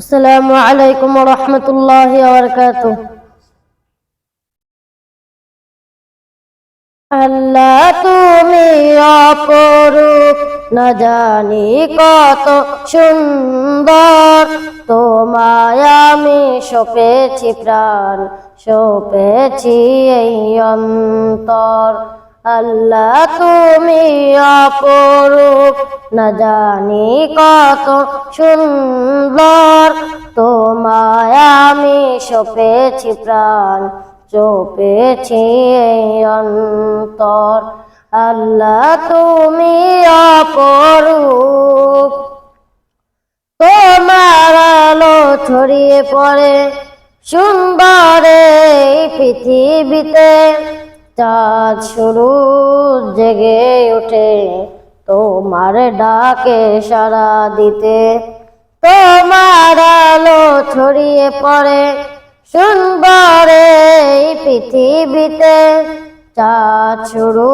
আসসালামু আলাইকুম রহমতুল্লাহ বরকাত আল্লাহ তুমি অপরূপ, না জানি কত সুন্দর। তোমায় আমি সপেছি প্রাণ, সপেছি এই অন্তর। আল্লাহ তুমি অপরূপ। না জানি কত সুন্দর। তোমায় আমি সপেছি প্রাণ চোপেছি অন্তর। আল্লাহ তুমি অপরূপ। তোমার আলো ছড়িয়ে পড়ে সুন্দর পৃথিবীতে। চাঁদ শুরু জেগে ওঠে। তোমার ডাকে সারা দিতে। তোমার আলো ছড়িয়ে পড়ে। এই পৃথিবীতে। চাঁদ শুরু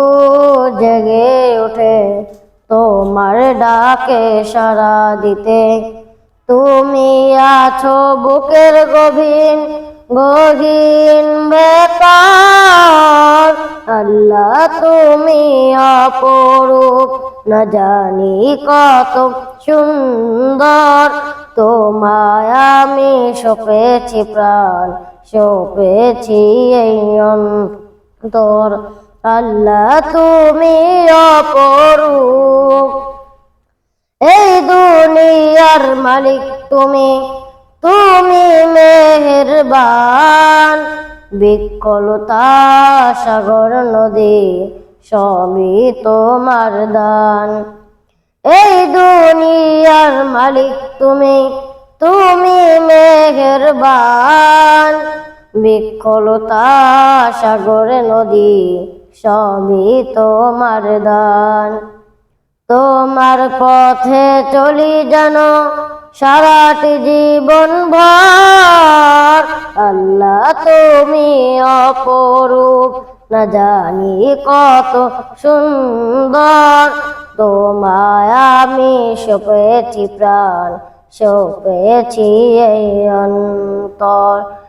জেগে ওঠে। তোমার ডাকে সাড়া দিতে। তুমি আছো বুকের গভীর, গহীন বেকার তুমি অপরূপ। না জানি কত সুন্দর। তোমায় আমি সপেছি প্রাণ, সপেছি এই অন্তর। আল্লাহ তুমি অপরূপ। এই দুনিয়ার মালিক তুমি তুমি মেহেরবান। বিকলতা সাগর নদী সবই তোমার দান। এই দুনিয়ার মালিক তুমি তুমি মেহেরবান। বিকলতা সাগর নদী সবই তোমার দান। তোমার পথে চলি যেন সারাটি জীবন ভর। আল্লাহ তুমি অপরূপ। না জানি কত সুন্দর। তোমায় আমি সপেছি প্রাণ, সপেছি এই অন্তর।